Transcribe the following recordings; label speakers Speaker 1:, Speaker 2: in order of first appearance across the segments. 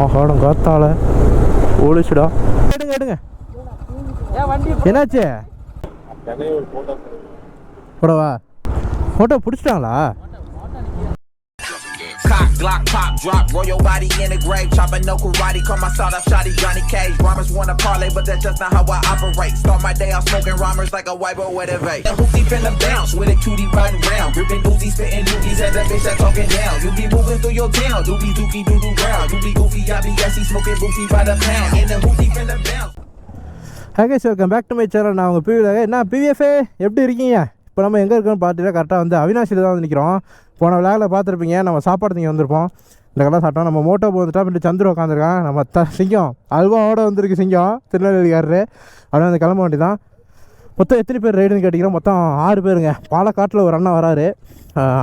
Speaker 1: ஆகாடும் காத்தால. ஓடிச்சுடா எடுங்க எடுங்க. என்னாச்சு? போடவா. ஃபோட்டோ பிடிச்சிட்டாங்களா?
Speaker 2: Glock, pop, drop, roll your body in the grave. Chopping no karate, call my start up shotty Johnny Cage. Rhymers wanna parlay, but that's just not how I operate. Start my day off smoking rhymers like a white boy with a vape. The hoopty finna bounce with a cutie riding round. Gripping Uzi, spitting dookies at the bitch that talking down. You be moving through your town, doobie dookie doo doo round. You be goofy, I be gassy, smoking boofy by the pound. And the hoopty finna bounce.
Speaker 1: ஹேகேஷ் welcome back to my channel நான் உங்கள் பிவியில் என்ன பிவிஎஃப்ஏ எப்படி இருக்கீங்க இப்போ நம்ம எங்கே இருக்கோம்னு பார்த்துட்டு கரெக்டாக வந்து அவினாசியில் தான் வந்து நிற்கிறோம் போன விழாவில் பார்த்துருப்பீங்க நம்ம சாப்பாடு திங்க வந்திருப்போம். இந்த கடை சாப்பிட்டோம் நம்ம மோட்டோ வந்துட்டா பின்ன சந்திர உட்காந்துருக்கான் நம்ம த சிங்கம் அல்வாவோட வந்திருக்கு சிங்கம் திருநெல்வேலிக்காரரு. அப்படியே வந்து கிளம்ப வேண்டியதான் மொத்தம் எத்தனை பேர் ரைடுன்னு கேட்டிங்கன்னா மொத்தம் ஆறு பேருங்க. பாலக்காட்டில் ஒரு அண்ணன் வராரு.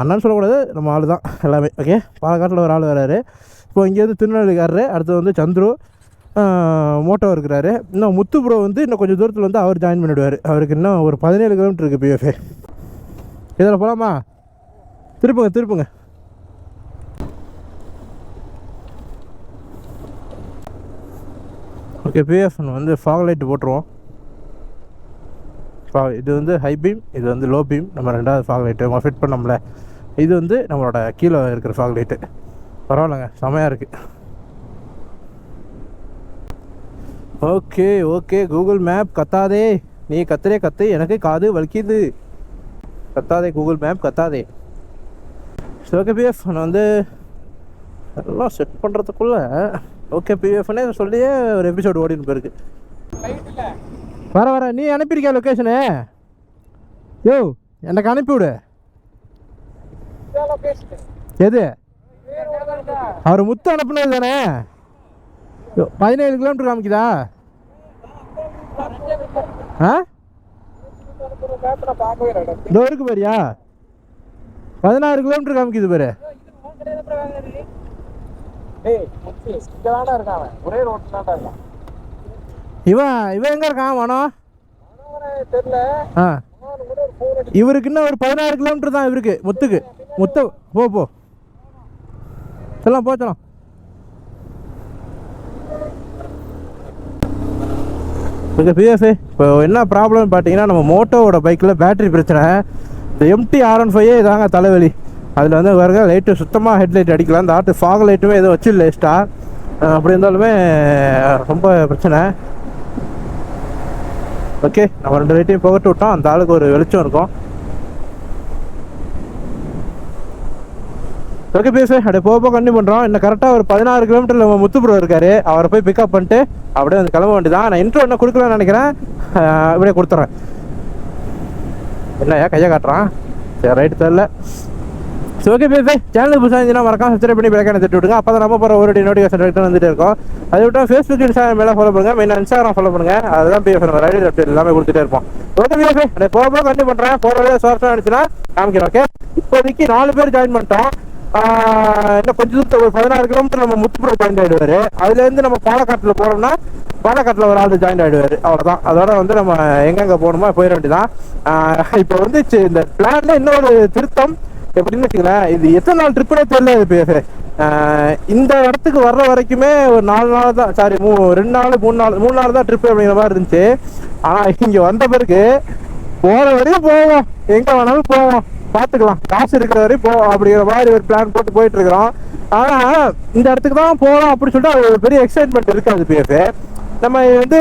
Speaker 1: அண்ணன் சொல்லக்கூடாது நம்ம ஆள் தான் எல்லாமே ஓகே பாலக்காட்டில் ஒரு ஆள் வராரு. இப்போ இங்கேருந்து திருநெல்வேலிக்காரரு அடுத்து வந்து சந்துரு மோட்டோ இருக்கிறாரு. இன்னும் முத்து ப்ரோ வந்து இன்னும் கொஞ்சம் தூரத்தில் வந்து அவர் ஜாயின் பண்ணிவிடுவார் அவருக்கு இன்னும் ஒரு பதினேழு கிலோமீட்டர் இருக்குது பிஎஃப்ஏ இதில் போகலாமா திருப்புங்க திருப்புங்க. ஓகே பிஎஃப் வந்து ஃபாக் லைட் போட்டுருவோம். இது வந்து ஹை பீம் இது வந்து லோ பீம் நம்ம ரெண்டாவது ஃபாக் லைட்டு ஃபிட் பண்ணோம்ல. இது வந்து நம்மளோட கீழே இருக்கிற ஃபாக் லைட்டு பரவாயில்லைங்க செமையாக இருக்குது ஓகே ஓகே கூகுள் மேப் கத்தாதே. நீ கத்துறே கத்து. எனக்கு காது வலிக்குது. கத்தாதே கூகுள் மேப் கத்தாதே. ஓகே பிஎஃப் நான் வந்து எல்லாம் செட் பண்ணுறதுக்குள்ள ஓகே பிஎஃப்னே சொல்லியே ஒரு எபிசோடு ஓடின்னு போயிருக்கு. வர வர நீ அனுப்பியிருக்கியா லொக்கேஷனு யோ எனக்கு அனுப்பிவிடு எது? அவர் முத்து அனுப்புனது தானே? பதினேழு கிலோமீட்டர் காமிக்குதா? ஆ? இதோ இருக்கு பாரியா? பதினாறு கிலோமீட்டர் காமிக்குது பாரு. இவன் இவன் எங்க இருக்கான் ஆ. இவருக்கு இன்னும் ஒரு பதினாறு கிலோமீட்டர் தான் இவருக்கு முத்துக்கு. முத்த போ போ. சொல்லலாம் போச்சலாம் ஓகே பிஎஃப் இப்போ என்ன ப்ராப்ளம்னு பார்த்தீங்கன்னா நம்ம மோட்டோவோட பைக்கில் பேட்டரி பிரச்சனை. இந்த எம்டி ஆர் ஒன் ஃபைவே இதாங்க தலைவலி. அதில் வந்து வருங்க லைட்டு சுத்தமாக ஹெட்லைட் அடிக்கலாம் இந்த ஆட்டு ஃபாக் லைட்டுமே எதுவும் வச்சு லேஸ்ட்டாக அப்படி இருந்தாலுமே ரொம்ப பிரச்சனை. ஓகே நம்ம ரெண்டு லைட்டையும் புகட்டு விட்டோம். அந்த ஆளுக்கு ஒரு வெளிச்சம் இருக்கும். பேசு அப்படியே போக போக கண்டினியூ பண்ணுறோம் இன்னும் கரெக்டாக ஒரு பதினாறு கிலோமீட்டரில் நம்ம முத்துப்புறம் இருக்காரு. அவரை போய் பிக்கப் பண்ணிட்டு அப்படியே வந்து கிளம்ப வேண்டியதான் நான் இன்ட்ரோ என்ன கொடுக்கலாம்னு நினைக்கிறேன். இப்படியே கொடுத்துட்றேன் என்னய்யா கையை காட்டுறான்? சரி ரைட்டு தெரில சரி ஓகே பேசு. சேனல் புதுசாக இருந்துச்சுன்னா மறக்காம சப்ஸ்கிரைப் பண்ணி பிள்ளைக்கான திட்டு விடுங்க. அப்போ தான் நம்ம போகிற ஒரு நோட்டிஃபிகேஷன் டேரக்டாக வந்துட்டு இருக்கோம். அதை விட்டு ஃபேஸ்புக் இன்ஸ்டாகிராம் மேலே ஃபாலோ பண்ணுங்கள் மெயின் இன்ஸ்டாகிராம் ஃபாலோ பண்ணுங்கள் அதுதான் பிஎஃப் நம்ம ரைடு அப்டேட் எல்லாமே கொடுத்துட்டே இருப்போம். ஓகே பிஎஃப் அப்படியே போக போக பண்ணுறேன் போகிற வழியாக சோர்ஸாக இருந்துச்சுன்னா காமிக்கிறேன் ஓகே இப்போதைக்கு நாலு பேர் ஜாயின் பண்ணிட்டோம். இன்னும் கொஞ்சம் தூரத்தில் ஒரு பதினாறு கிலோமீட்டர் நம்ம முத்துப்புறம் ஜாயின் ஆயிடுவாரு. அதுலேருந்து நம்ம பாலக்காட்டில் போகிறோம்னா பாலக்காட்டில் ஒரு ஆள் ஜாயின் ஆகிடுவார் அவ்வளோதான் அதோட வந்து நம்ம எங்கெங்கே போகணுமோ போயிட வேண்டியதான் இப்போ வந்து இந்த பிளான்ல இன்னொரு திருத்தம் எப்படின்னு வச்சுக்கலாம் இது எத்தனை நாள் ட்ரிப்புனே தெரியல இது இந்த இடத்துக்கு வர்ற வரைக்குமே ஒரு நாலு நாள் தான் சாரி மூ ரெண்டு நாள் மூணு நாள் மூணு நாள் தான் ட்ரிப்பு அப்படிங்கிற மாதிரி இருந்துச்சு. ஆனால் இங்கே வந்த பிறகு போகிற வரையும் போவோம். எங்கே வேணாலும் போவோம். பார்த்துக்கலாம். காசு இருக்கிற வரையும் போ அப்படிங்கிற மாதிரி ஒரு பிளான் போட்டு போயிட்டு இருக்கிறோம் ஆனால் இந்த இடத்துக்கு தான் போகலாம் அப்படின்னு சொல்லிட்டு அது ஒரு பெரிய எக்ஸைட்மெண்ட் இருக்காது பிஎஃப் நம்ம வந்து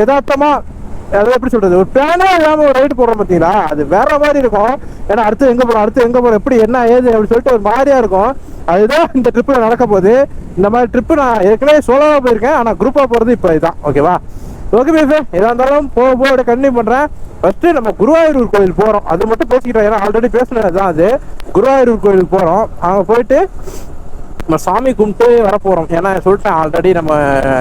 Speaker 1: யதார்த்தமாக அதாவது எப்படி சொல்றது ஒரு பிளானே இல்லாம ஒரு ரைடு போடுறோம் பார்த்தீங்களா? அது வேற மாதிரி இருக்கும். ஏன்னா அடுத்து எங்க போறோம் அடுத்து எங்க போறோம் எப்படி என்ன ஏது அப்படின்னு சொல்லிட்டு ஒரு மாதிரியா இருக்கும். அதுதான் இந்த ட்ரிப்ல நடக்க போகுது. இந்த மாதிரி ட்ரிப்பு நான் ஏற்கனவே சோலோவா போயிருக்கேன். ஆனா குரூப்பா போறது இப்போ இதுதான். ஓகேவா ஓகே பேசு எதா இருந்தாலும் போக போக கண்டினியூ பண்றேன். ஃபர்ஸ்ட் நம்ம குருவாயூர் கோயில் போறோம். அது மட்டும் பேசிக்கிட்டோம் ஏன்னா ஆல்ரெடி பேசுனது தான் அது. குருவாயூர் கோயிலுக்கு போறோம். அங்க போயிட்டு நம்ம சாமி கும்பிட்டு வர போறோம் ஏன்னா சொல்லிட்டேன் ஆல்ரெடி நம்ம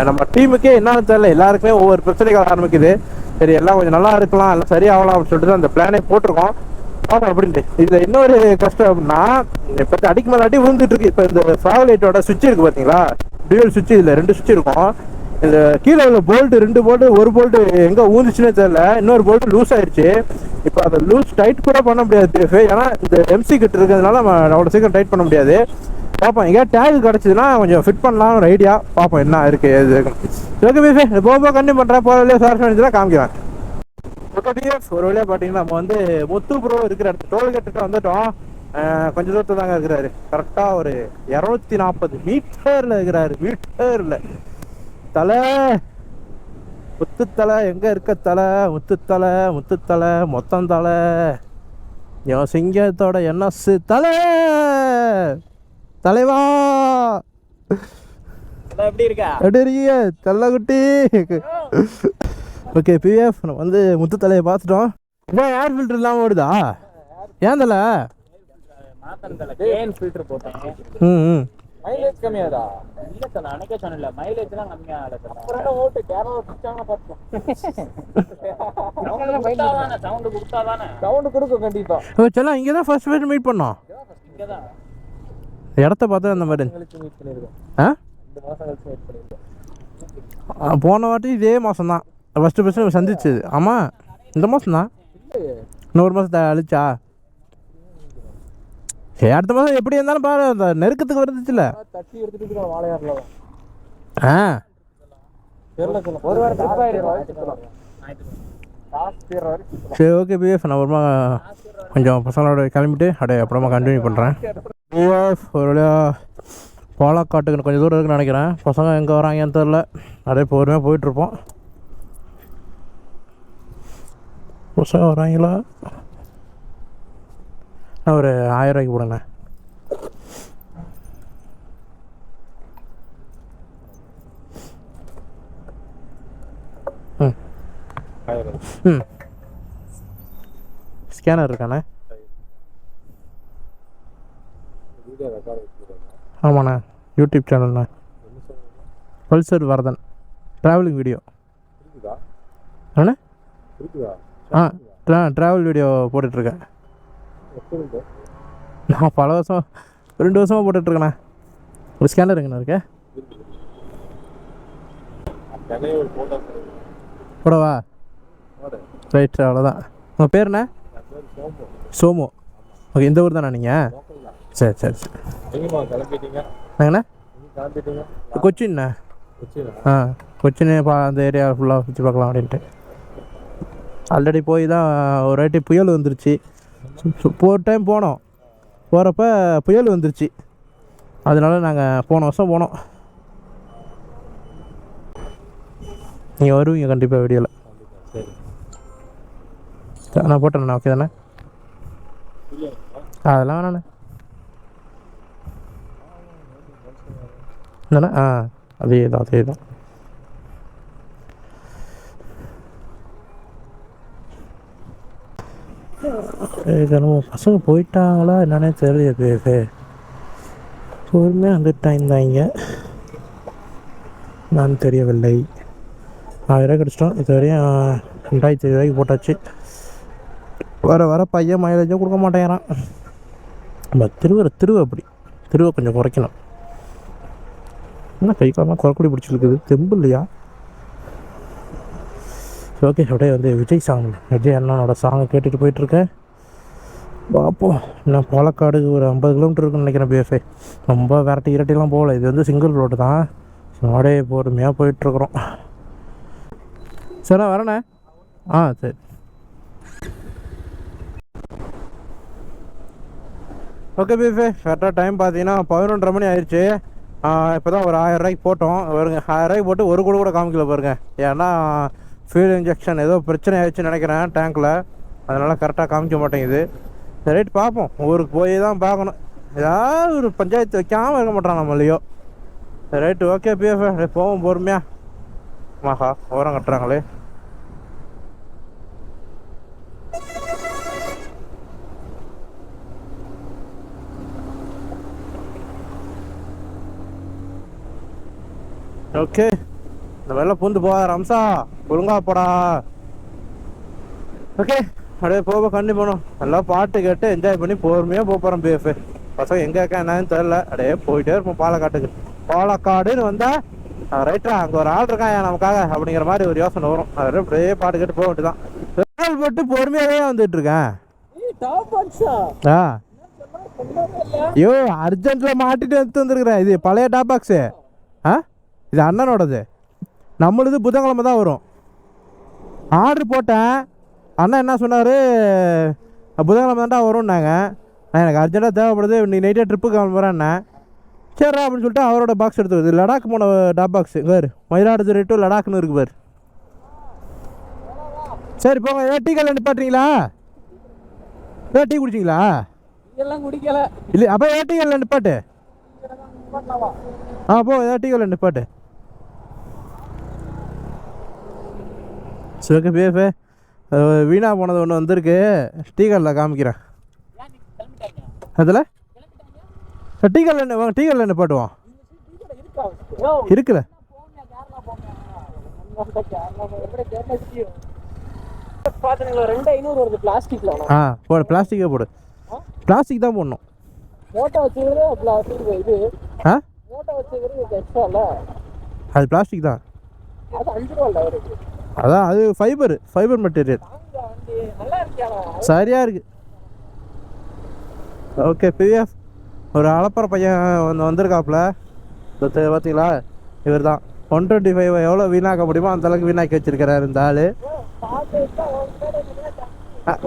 Speaker 1: நம்ம டீமுக்கே என்னன்னு தெரியல. எல்லாருக்குமே ஒவ்வொரு பிரச்சனைகள் ஆரம்பிக்குது. சரி எல்லாம் கொஞ்சம் நல்லா இருக்கலாம். எல்லாம் சரியாகலாம் அப்படின்னு சொல்லிட்டு தான் அந்த பிளானே போட்டிருக்கோம். பார்ப்போம் அப்படின்ட்டு இதுல இன்னொரு கஷ்டம் அப்படின்னா இப்போ அடிக்கு மேலே அடி விழுந்துட்டு இருக்கு. இப்போ இந்த ஃபேவலைட்டோட சுவிட்ச் இருக்கு பாத்தீங்களா? டியூல் சுவிட்ச் இதுல ரெண்டு சுவிட்ச் இருக்கும். இந்த கீழே உள்ள போல்ட்டு ரெண்டு போல்ட்டு ஒரு போல்ட்டு எங்கே ஊந்துச்சுன்னே தெரியல. இன்னொரு போல்ட்டு லூஸ் ஆயிடுச்சு இப்போ அதை லூஸ் டைட் கூட பண்ண முடியாது. PF. ஏன்னா இந்த எம்சி கிட்ட இருக்கிறதுனால நம்ம அவ்வளோ சீக்கிரம் டைட் பண்ண முடியாது. பார்ப்போம். எங்கேயா டேக் கிடச்சிதுன்னா கொஞ்சம் ஃபிட் பண்ணலாம் ஒரு ஐடியா பார்ப்போம் என்ன இருக்குது எது ஓகே பீஃபே போக போக கண்டிப்பாக பண்ணுறேன் போகிற வழியாக சார் பண்ணிச்சுன்னா காமிக்கிறேன். ஓகே பிஎஃப் ஒரு வழியாக பார்த்தீங்கன்னா நம்ம வந்து முத்து ப்ரோ இருக்கிற இடத்து டோல்கேட்டுக்கு வந்துட்டோம். கொஞ்ச கொஞ்சம் தூரத்தில் தாங்க இருக்கிறாரு. கரெக்டாக ஒரு இரநூத்தி நாற்பது மீட்டரில் இருக்கிறாரு. மீட்டரில் தலை முத்துத்தலை எங்கே இருக்க தலை? முத்துத்தலை முத்துத்தலை மொத்தம் தலை. என் சிங்கத்தோட என்எஸ் தலை. தலைவா.
Speaker 3: எப்படி இருக்கா?
Speaker 1: எப்படி இருக்கீங்க? தள்ளக்குட்டி ஓகே பிஎஃப் நம்ம வந்து முத்து தலையை பார்த்துட்டோம். என்ன ஏர் ஃபில்டர் இல்லாமல் ஓடுதா? ஏன் தலை? ம் ம்.
Speaker 3: மைலேஜ் கம்மியாதா இல்ல சார் அன்னைக்கே சொன்னல மைலேஜ்லாம் கம்மியா இல்ல சார். அப்புறம் ஓட்டு கேரளா பிடிச்சாங்க பார்த்தோம் சவுண்ட் கொடுத்தாதானே சவுண்ட் கொடுக்கும் கண்டிப்பா.
Speaker 1: ஓ செல்லாம் இங்கே தான் ஃபர்ஸ்ட் ஃபர்ஸ்ட் மீட் பண்ணோம் இடத்த பார்த்தா அந்த மாதிரி.
Speaker 3: கழிச்சு மீட் பண்ணிருக்கோம்.
Speaker 1: ஆ?
Speaker 3: ரெண்டு மாசம் கழிச்சு மீட் பண்ணிருக்கோம்.
Speaker 1: ஆ, போன வாட்டி இதே மாதம் தான் ஃபஸ்ட்டு ஃபஸ்ட்டு சந்திச்சது. ஆமாம் இந்த மாதம் தான் இன்னொரு மாதத்தை அழிச்சா? சரி அடுத்த மாதம் எப்படி இருந்தாலும் பாரு அந்த நெருக்கத்துக்கு வந்துச்சுல
Speaker 3: தட்டி எடுத்துட்டு வாழையாறுல.
Speaker 1: ஆ.
Speaker 3: ஒரு
Speaker 1: சரி ஓகே பிஎஃப் நான் அப்புறமா கொஞ்சம் பசங்களோட கிளம்பிட்டு அப்படியே அப்புறமா கண்டினியூ பண்ணுறேன் பிஎஃப் ஒரு வழியா பாலக்காட்டுக்கு கொஞ்சம் தூரம் இருக்குன்னு நினைக்கிறேன். பசங்க எங்கே வராங்கன்னு தெரில அப்படியே பொறுமையாக போயிட்டுருப்போம் பசங்க வராங்களா? நான் ஒரு ஆயிரம் ரூபாய்க்கு போடுங்க ம். ம். ஸ்கேனர் இருக்காண்ணே ஆமாண்ணா. யூடியூப் சேனல்ண்ணா. பல்சர் வரதன். Travelling video. அண்ணா ஆ ட்ரா ட்ராவல் வீடியோ போட்டுட்ருக்கேன். நான் பல வருஷம் ரெண்டு வருஷமாக போட்டுட்ருக்கேண்ணா. ஒரு ஸ்கேனர் எங்கண்ணா இருக்கு. போடவா? ரைட் அவ்வளோதான் உங்கள் பேர் என்ன சோமு. ஓகே இந்த ஊர் தானே. நீங்கள் சரி சரி. சரி
Speaker 3: கிளம்பிட்டீங்க.
Speaker 1: கொச்சின்ண்ணா. ஆ கொச்சின் பா அந்த ஏரியா ஃபுல்லாக சுற்றி பார்க்கலாம் அப்படின்ட்டு ஆல்ரெடி போய் தான் ஒரு வாட்டி புயல் வந்துருச்சு. ஒரு டைம் போனோம். போகிறப்ப புயல் வந்துருச்சு. அதனால நாங்கள் போன வருஷம் போனோம். நீங்கள் வருவீங்க கண்டிப்பாக வீடியோவில் நான் போட்டேண்ணா ஓகே தானே? அதெல்லாம் வேணாண்ணே. என்னண்ணா ஆ அதே தான் அதே தான் நம்ம பசங்க போயிட்டாங்களா என்னன்னே தெரியல பேசு. பொறுமையாக வந்துட்டாங்க நான் தெரியவில்லை. ஆயிரம் கிடச்சிட்டோம். இது வரையும் ரெண்டாயிரத்தி ரூபாய்க்கு போட்டாச்சு. வர வர பையன் மைலேஜும் கொடுக்க மாட்டேங்கிறான். நம்ம திருவரை திருவ அப்படி. திருவை கொஞ்சம் குறைக்கணும். என்ன கை காலமாக குறைக்குடி பிடிச்சிருக்குது தெம்பு இல்லையா? ஓகே அப்படியே வந்து விஜய் சாங் விஜய் அண்ணனோட சாங்கை கேட்டுட்டு போயிட்டுருக்கேன் பார்ப்போம் நான் பாலக்காடு ஒரு ஐம்பது கிலோமீட்டர் இருக்குன்னு நினைக்கிறேன் பிஎஃப்ஐ ரொம்ப விரட்டி இரட்டிலாம் போகல. இது வந்து சிங்கிள் ரோடு தான். அப்படியே பொறுமையாக போயிட்டுருக்குறோம். சரிண்ணா வரேண்ணே. ஆ சரி. ஓகே பிஎஃப்ஐ கரெக்டாக டைம் பார்த்தீங்கன்னா பதினொன்றரை மணி ஆயிடுச்சு இப்போ தான் ஒரு ஆயிரம் ரூபாய்க்கு போட்டோம். வருங்க ஆயிரம் ரூபாய்க்கு போட்டு ஒரு கூட கூட காமிக்கல பாருங்க. ஏன்னா ஃபியூல் இன்ஜெக்ஷன் ஏதோ பிரச்சனை ஆயிடுச்சுன்னு நினைக்கிறேன் டேங்க்கில் அதனால் கரெக்டாக காமிக்க மாட்டேங்குது. ரைட் பார்ப்போம். ஊருக்கு போய் தான் பார்க்கணும். ஏதாவது ஒரு பஞ்சாயத்து வைக்காமல் இருக்க மாட்டான் நம்மளையோ ரைட்டு ஓகே பிஎஃப் போவோம் பொறுமையா. மாஹா ஓரம் கட்டுறாங்களே. ஓகே இந்த வெள்ளம் பூந்து போகாத ரம்சா. ஒழுங்கா போடா. ஓகே அப்படியே போக கண்டி போகணும். நல்லா பாட்டு கேட்டு என்ஜாய் பண்ணி பொறுமையாக போக போகிறோம் பிஎஃப் பசங்க எங்கே இருக்கா என்னன்னு தெரில அப்படியே போயிட்டே இருப்போம் பாலக்காட்டுக்கு பாலக்காடுன்னு வந்தால் ரைட்டா அங்கே ஒரு ஆள் இருக்கான் நமக்காக? அப்படிங்கிற மாதிரி ஒரு யோசனை வரும். அது அப்படியே பாட்டு கேட்டு போக வேண்டியதான் பெட்ரோல் போட்டு பொறுமையாகவே வந்துட்டு இருக்கேன். ஆ? ஐயோ அர்ஜென்ட்டில் மாட்டிட்டு எடுத்து வந்துருக்குறேன். இது பழைய டாப் பாக்ஸு ஆ? இது அண்ணனோடது. நம்மளுது புதன்கிழமை தான் வரும். ஆர்டர் போட்டேன். அண்ணன் என்ன சொன்னார்? புதன்கிழமை தான்டா வரும்னாங்க. நான் எனக்கு அர்ஜென்ட்டாக தேவைப்படுது. இன்னைக்கு நைட்டே ட்ரிப்பு கிளம்புறேன்னே சரிடா அப்படின்னு சொல்லிட்டு அவரோட பாக்ஸ் எடுத்துருது. லடாக் போன டாப் பாக்ஸ் வேறு மயிலாடுதுறை டு லடாக்னு இருக்கு பாரு. சரி போங்க. ஏதாவது டீ கல்ல நிப்பாட்டுறீங்களா? ஏதாவது டீ குடிச்சிங்களா?
Speaker 3: எல்லாம் குடிக்கல.
Speaker 1: இல்லை அப்போ ஏதாவது டீ கல்ல நிப்பாட்டு. ஆ போ. ஏதாவது டீ கல்ல நிப்பாட்டு. சிவக்கு பேஃபே வீணாக போனது ஒன்று வந்திருக்கு. டீ கல்ல காமிக்கிறேன். அதில்? டீ கல்ல வாங்க டீ கல்ல நிப்பாட்டுவோம் இருக்குல்ல?
Speaker 3: பாத்துங்களா
Speaker 1: ஆ போடு பிளாஸ்டிக்கே போடு. பிளாஸ்டிக் தான் போடணும். ஆ? அது பிளாஸ்டிக் தான். அதான் அது ஃபைபர் ஃபைபர் மெட்டீரியல்
Speaker 3: சரியாக
Speaker 1: இருக்குது இருக்கு. ஓகே பிவிஎஃப் ஒரு அளப்பற பையன் வந்து வந்திருக்காப்புல. பார்த்தீங்களா இவர் தான் ஒன் டுவெண்ட்டி ஃபைவ் எவ்வளோ வீணாக்க முடியுமோ அந்த அளவுக்கு வீணாக்கி வச்சிருக்கிறாரு இந்த ஆள்.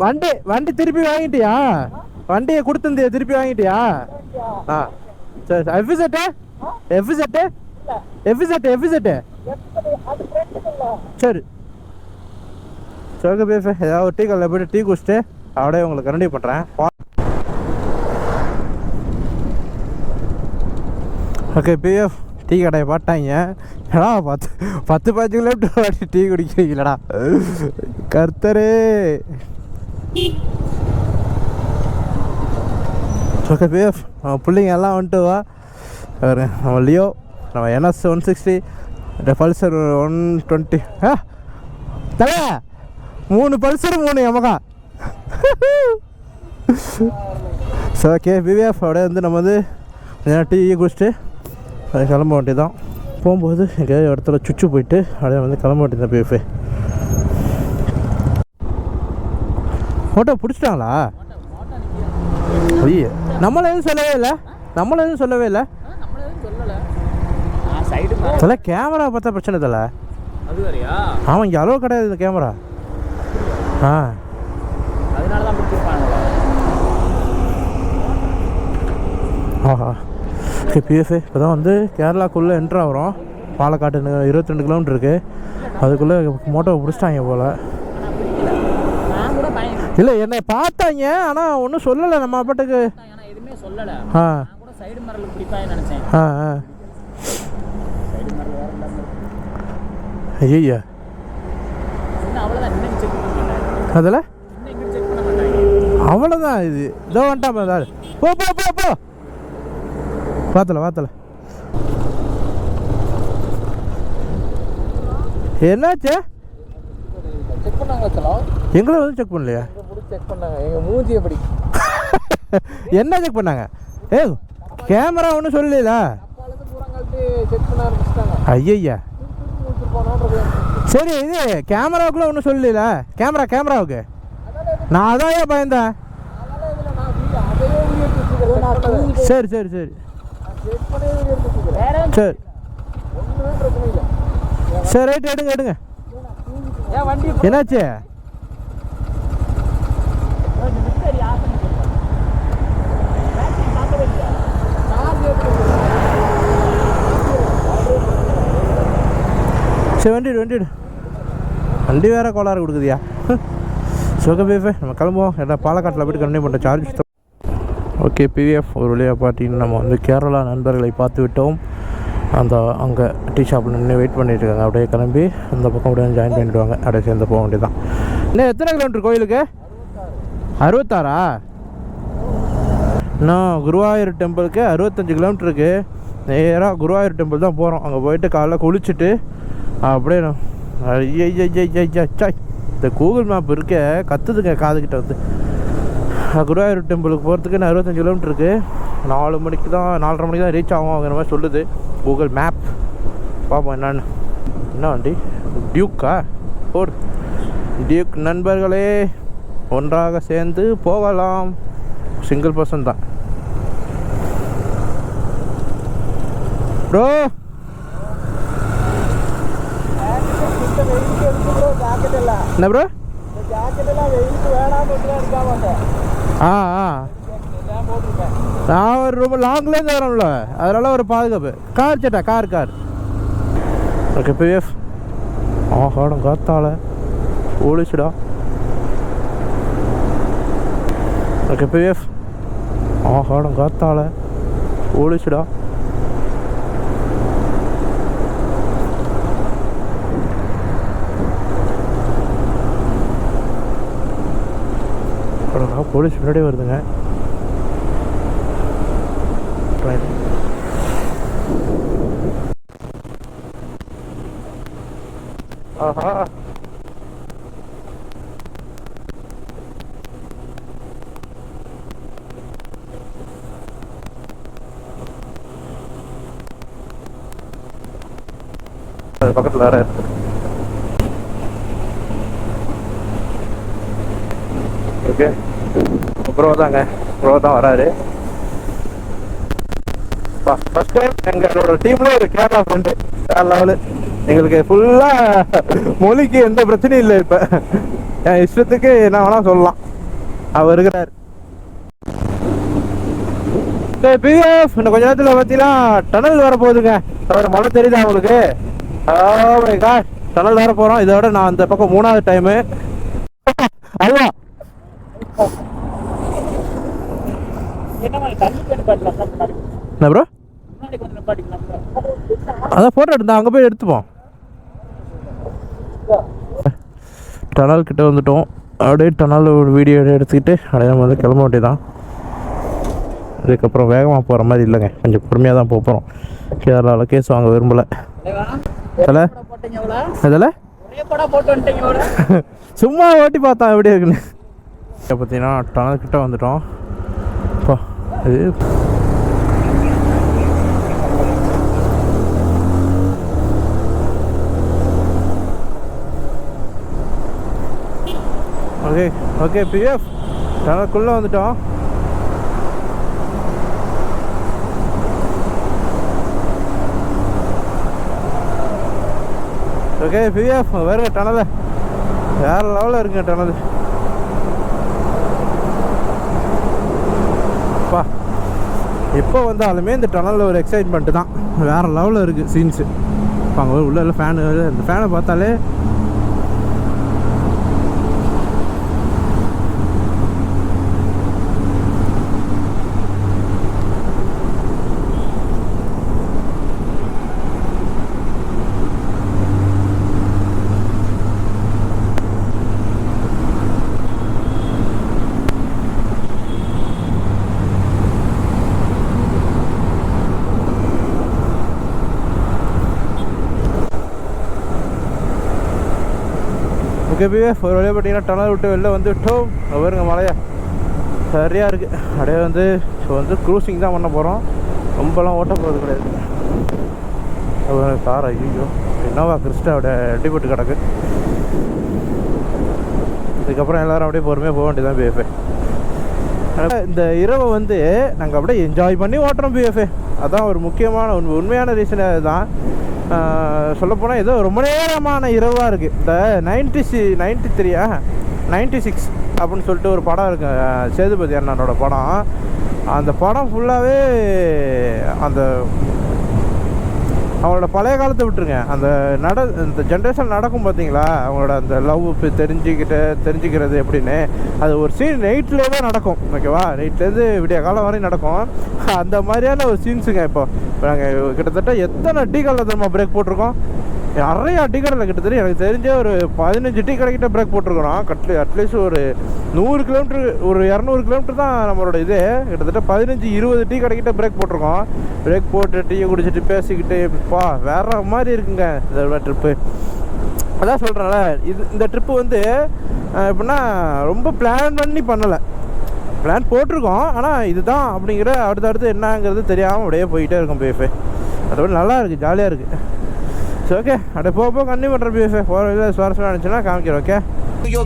Speaker 1: வண்டி வண்டி திருப்பி வாங்கிட்டியா? வண்டியை கொடுத்துருந்தியா திருப்பி வாங்கிட்டியா? ஆ சரி எஃபிசெட்டு எஃபிசெட்டு எஃபிசெட்டு எஃபிசெட்டு சரி. சோக பேஃபே ஏதாவது ஒரு டீ கல்ல போய்ட்டு டீ குடிச்சிட்டு அப்படியே உங்களுக்கு கண்டினியூ பண்ணுறேன் ஓகே பிஎஃப் டீ கடையை பார்த்தாங்க. ஏடா பத்து பத்து பதினஞ்சு கிலோமீட்டர் வாட்டி டீ குடிக்கிறீங்களடா. கர்த்தரே. ஓகே பிஎஃப் நம்ம பிள்ளைங்க எல்லாம் வந்துட்டு வா. அவர் நம்ம லியோ நம்ம NS one sixty Pulsar one twenty ஆ தலை மூணு பல்சர் மூணு எமகா ஸோ ஓகே அப்படியே வந்து நம்ம வந்து டீ குடிச்சிட்டு அப்படியே கிளம்ப வேண்டியதான் போகும்போது எங்கேயாவது இடத்துல சுச்சு போயிட்டு அப்படியே வந்து கிளம்ப வேண்டியதான் பிஎஃப் ஃபோட்டோ பிடிச்சிட்டாங்களா? ஐயோ நம்மள எதுவும் சொல்லவே இல்லை. நம்மள எதுவும் சொல்லவே இல்லை. தலை கேமரா பார்த்தா பிரச்சனை தலை
Speaker 3: அது
Speaker 1: ஆமாம் இங்கே அளவு கிடையாது இந்த கேமரா ஆ.
Speaker 3: அதனால தான் பிடிச்சிருப்பாங்களா
Speaker 1: ஆஹா. ஓகே பிஎஃப்ஏ இப்போ தான் வந்து கேரளாக்குள்ளே என்ட்ரு ஆகிறோம். பாலக்காட்டு இருபத்தி ரெண்டு கிலோமீட்டர் இருக்குது அதுக்குள்ளே மோட்டோவை பிடிச்சிட்டாங்க போல். இல்லை என்னை பார்த்தாங்க ஆனால் ஒன்றும் சொல்லலை. நம்ம பாட்டுக்கு ஆ. ஆ ஆ. ஐயா
Speaker 3: இன்னும் அவ்வளோதான் இன்னும் செக் பண்ண மாட்டாங்க
Speaker 1: அதில்? அவ்வளோதான் இது. இதோ வந்துட்டான். போ போ போ போ. பார்த்தல பார்த்தல என்னாச்சு?
Speaker 3: செக் பண்ணாங்க
Speaker 1: எங்களை வந்து செக் பண்ணலையா?
Speaker 3: எங்க பிடிச்சி செக் பண்ணாங்க எங்க மூஞ்சி எப்படி
Speaker 1: என்ன செக் பண்ணாங்க ஏ கேமரா ஒன்றும் சொல்லல
Speaker 3: அப்பாலேருந்து
Speaker 1: சரி இது கேமராவுக்குள்ள ஒன்றும் சொல்லல. கேமரா கேமராவுக்கு. நான் அதான் ஏன் பயந்தேன்? சரி சரி சரி. சரி. சரி ரைட் எடுங்க எடுங்க. என்னாச்சு
Speaker 3: சரி ஆசை சார்ஜ் எடுத்து
Speaker 1: சரி வண்டிடு வண்டிடு வண்டி வேறு கோளாறு கொடுக்குதியா. சுக பேஃபே நம்ம கிளம்புவோம். ஏன்னா பாலக்காட்டில் போய்ட்டு கண்டினியூ பண்ணுற சார்ஜ் ஓகே பிவிஎஃப் ஒரு வழியாக பார்த்தீங்கன்னா நம்ம வந்து கேரளா நண்பர்களை பார்த்து விட்டோம். அந்த அங்கே டீ ஷாப்பில் நின்று வெயிட் பண்ணிட்டு இருக்காங்க. அப்படியே கிளம்பி அந்த பக்கம் அப்படியே ஜாயின் பண்ணிவிடுவாங்க அப்படியே சேர்ந்து போக வேண்டியதான் இன்னும் எத்தனை கிலோமீட்டர் கோயிலுக்கு? அறுபத்தாறா? இன்னும் குருவாயூர் டெம்பிளுக்கு அறுபத்தஞ்சு கிலோமீட்டருக்கு நேராக குருவாயூர் டெம்பிள் தான் போகிறோம் அங்கே போயிட்டு காலைல குளிச்சுட்டு அப்படியே இந்த கூகுள் மேப் இருக்க கற்றுதுங்க காதுகிட்ட வந்து குருவாயூர் டெம்பிளுக்கு போகிறதுக்கு நான் அறுபத்தஞ்சு கிலோமீட்டருக்கு நாலு மணிக்கு தான் நாலரை மணிக்கு தான் ரீச் ஆகும் அப்படிங்கிற மாதிரி சொல்லுது கூகுள் மேப் பார்ப்போம் என்னன்னு என்ன வண்டி டியூக்கா ஓர் டியூக் நண்பர்களே ஒன்றாக சேர்ந்து போகலாம் சிங்கிள் பர்சன் தான் ப்ரோ என்ன ப்ரோ ஆ ஆ.
Speaker 3: நான்
Speaker 1: ஒரு ரொம்ப லாங்லேருந்து வரோம்ல அதனால ஒரு பாதுகாப்பு. கார் சேட்டா கார் கார் ஓகே பிஎஃப் ஆஹாடம் காத்தால. ஓடிச்சுடா ஓகே பிஎஃப் ஆஹாடம் காத்தால. ஓடிச்சுடா போலீஸ் முன்னாடியே வருதுங்க. Right. ஆஹா. அது பக்கத்தில் வேற இருக்கு ஓகே ப்ரோ தாங்க ப்ரோ தான் வராரு ஃபர்ஸ்ட் டைம் எங்களோட டீம்ல ஒரு கேரளா ஃப்ரெண்டு வேற லெவலு எங்களுக்கு ஃபுல்லா மொழிக்கு எந்த பிரச்சனையும் இல்லை இப்ப. என் இஷ்டத்துக்கு என்ன வேணா சொல்லலாம். அவர் இருக்கிறாரு. சரி பிஎஃப் இன்னும் கொஞ்ச நேரத்தில் பார்த்தீங்கன்னா டனல் வர போகுதுங்க. அவர் மழை தெரியுதா உங்களுக்கு? Oh டனல் வர போகிறோம் இதோட நான் அந்த பக்கம் மூணாவது டைமு அதுவா
Speaker 3: என்ன மாதிரி தண்ணி பண்ணி பாட்டலாம் முன்னாடி
Speaker 1: என்ன ப்ரோ அதான் ஃபோட்டோ எடுத்தா அங்கே போய் எடுத்துப்போம். டனல் கிட்ட வந்துட்டோம். அப்படியே டனல் ஒரு வீடியோ எடுத்துக்கிட்டு அப்படியே நம்ம வந்து கிளம்ப வேண்டியதான் இதுக்கப்புறம் வேகமாக போகிற மாதிரி இல்லைங்க. கொஞ்சம் பொறுமையாக தான் போக போகிறோம் கேரளாவில் கேஸ் வாங்க விரும்பலை. தலை
Speaker 3: போட்டீங்க
Speaker 1: அதில்? சும்மா ஓட்டி பார்த்தா எப்படி இருக்குன்னு. இப்போ பார்த்தீங்கன்னா டனல் கிட்ட வந்துட்டோம். அப்பா இது ஓகே ஓகே பிஎஃப் டனலுக்குள்ளே வந்துட்டோம். ஓகே பிஎஃப் வேறு டனலை. வேற லெவலில் இருக்குங்க டனல். அப்பா எப்போ வந்தாலுமே இந்த டனலில் ஒரு எக்ஸைட்மெண்ட்டு தான். வேறு லெவலில் இருக்குது சீன்ஸு அங்கே உள்ள ஃபேனு அந்த ஃபேனை பார்த்தாலே ஓகே ஒரு வழியாக பார்த்தீங்கன்னா டனல் விட்டு வெளில வந்து விட்டோம் வருங்க மலையா. சரியாக இருக்குது அப்படியே வந்து ஸோ வந்து க்ரூசிங் தான் பண்ண போகிறோம் ரொம்பலாம் ஓட்ட போகிறது கிடையாது. கார் ஐயோ என்னவா கிறிஸ்டா அப்படியே அடிபட்டு கிடக்கு. இதுக்கப்புறம் எல்லோரும் அப்படியே பொறுமையாக போக வேண்டியதான் பிஎஃப்ஏ இந்த இரவை வந்து நாங்கள் அப்படியே என்ஜாய் பண்ணி ஓட்டுறோம் பிஎஃப்ஏ அதான் ஒரு முக்கியமான உண்மையான ரீசன் அதுதான். சொல்லப்போனால் ஏதோ ரொம்ப நேரமான இரவாக இருக்குது இந்த நைன்டி சி நைன்டி த்ரீயா நைன்டி சிக்ஸ் அப்படின்னு சொல்லிட்டு ஒரு படம் இருக்கு. சேதுபதி அண்ணனோட படம். அந்த படம் ஃபுல்லாகவே அந்த அவங்களோட பழைய காலத்தை விட்டுருங்க. அந்த நட இந்த ஜென்ரேஷன் நடக்கும் பார்த்தீங்களா அவங்களோட அந்த லவ் இப்போ தெரிஞ்சுக்கிட்டு தெரிஞ்சுக்கிறது எப்படின்னு. அது ஒரு சீன் நைட்லேயே தான் நடக்கும். ஓகேவா நைட்லேருந்து விடிய காலம் வரையும் நடக்கும். அந்த மாதிரியான ஒரு சீன்ஸுங்க இப்போ. இப்போ நாங்கள் கிட்டத்தட்ட எத்தனை டீ கடையில் நம்ம பிரேக் போட்டிருக்கோம்? நிறையா டீ கடையில் கிட்டத்தட்ட எனக்கு தெரிஞ்ச ஒரு பதினஞ்சு டீ கடைக்கிட்ட பிரேக் போட்டிருக்கிறோம் கட்லி அட்லீஸ்ட் ஒரு நூறு கிலோமீட்டர் ஒரு இரநூறு கிலோமீட்டர் தான் நம்மளோட இது. கிட்டத்தட்ட பதினஞ்சு இருபது டீ கடைக்கிட்ட பிரேக் போட்டிருக்கோம். பிரேக் போட்டு டீயை குடிச்சிட்டு பேசிக்கிட்டு பா வேற மாதிரி இருக்குங்க இந்த ட்ரிப்பு அதான் சொல்கிறேன்ல இது இந்த ட்ரிப்பு வந்து எப்படின்னா ரொம்ப பிளான் பண்ணி பண்ணலை. பிளான் போட்டிருக்கோம். ஆனால் இதுதான் அப்படிங்கிற அடுத்தடுத்து என்னங்கிறது தெரியாமல் அப்படியே போயிட்டே இருக்கும் பேஃபே அதோட நல்லா இருக்குது ஜாலியாக இருக்குது சரி ஓகே அப்படியே போக போக கண்டினியூ பண்ணுற பியூஸ் போகிற வழியில் சுவாரஸ்யமாக இருந்துச்சுன்னா காமிக்கிறோம் ஓகே
Speaker 2: Your